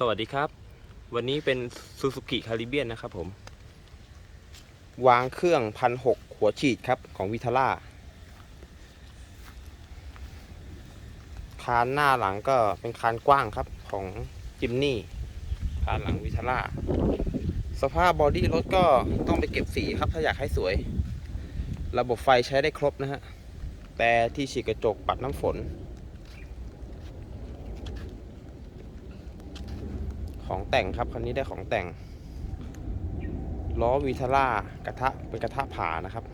สวัสดีครับ วันนี้เป็น Suzuki Caribbean นะครับผม วางเครื่องพันหกหัวฉีดครับของวิทาร่าคานหน้าหลังก็เป็นคานกว้างครับของจิมนี่คานหลังวิทาร่าสภาพบอดี้รถก็ต้องไปเก็บสีครับถ้าอยากให้สวย ระบบไฟใช้ได้ครบนะฮะ แต่ที่ฉีดกระจกปัดน้ำฝน ของแต่งครับคันนี้ได้ของแต่ง ล้อวีทาร่ากระทะเป็นกระทะผานะครับ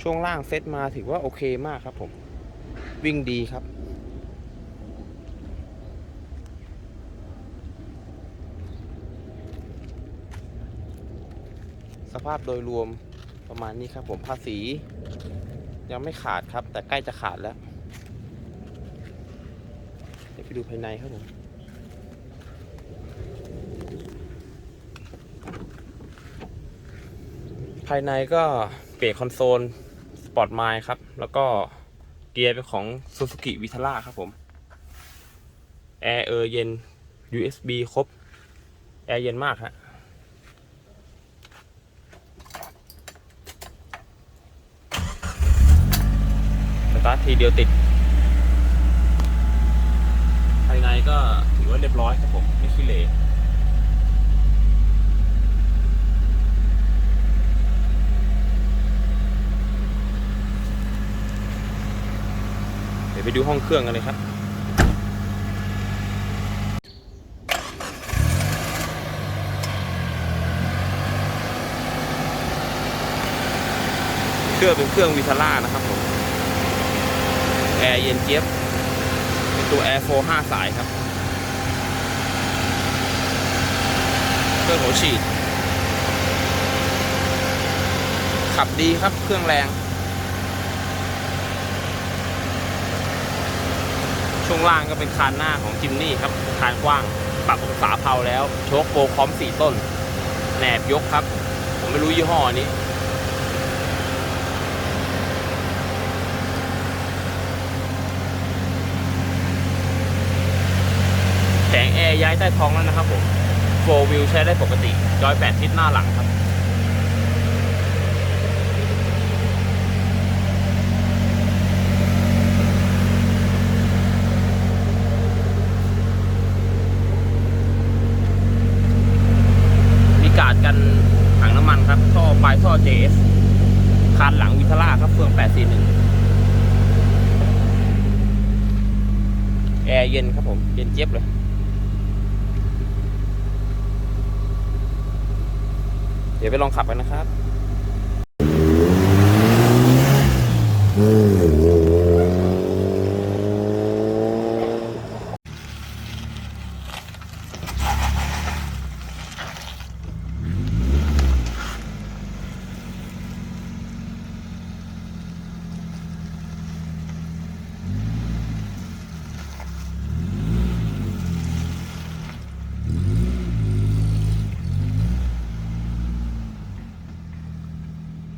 ช่วงล่างเซตมาถือว่าโอเคมากครับผม วิ่งดีครับ สภาพโดยรวมประมาณนี้ครับผมภาษี ยังไม่ขาดครับ แต่ใกล้จะขาดแล้ว ดี๋ยวไปดูภายในครับผมภายในก็เปลี่ยนคอนโซลสปอร์ตไมล์ครับ แล้วก็เกียร์เป็นของ Suzuki Vitara ครับผม แอร์เออเย็น USB ครบ แอร์เย็นมากฮะสตาร์ททีเดียวติด ภายใน ก็ถือว่าเรียบร้อยครับผม ไม่ขี้เหร่เดี๋ยวไปดูห้องเครื่องกันเลยครับเครื่องเป็นเครื่องวิทาร่านะครับผมแอร์เย็นเจี๊ยบ ตัว Air 4 5สายครับเครื่องหัวฉีด ขับดีครับเครื่องแรง ช่วงล่างก็เป็นคานหน้าของจิมนี่ครับ คานกว้าง ปรับองศาเพาแล้ว โชคโปรคอมสี่ต้น แหนบยกครับ ผมไม่รู้ยี่ห้อนี้ แอร์ย้ายใต้ท้องแล้วนะครับผมโฟวิวใช้ได้ปกติจอย8ทิศหน้าหลังครับมีการ์ดกันถังน้ำมันครับท่อปลายท่อ JS คานหลังวิทาร่าครับเฟือง841แอร์เย็นครับผม เย็นเจี๊ยบเลย ดี๋ยวไปลองขับกันนะครับ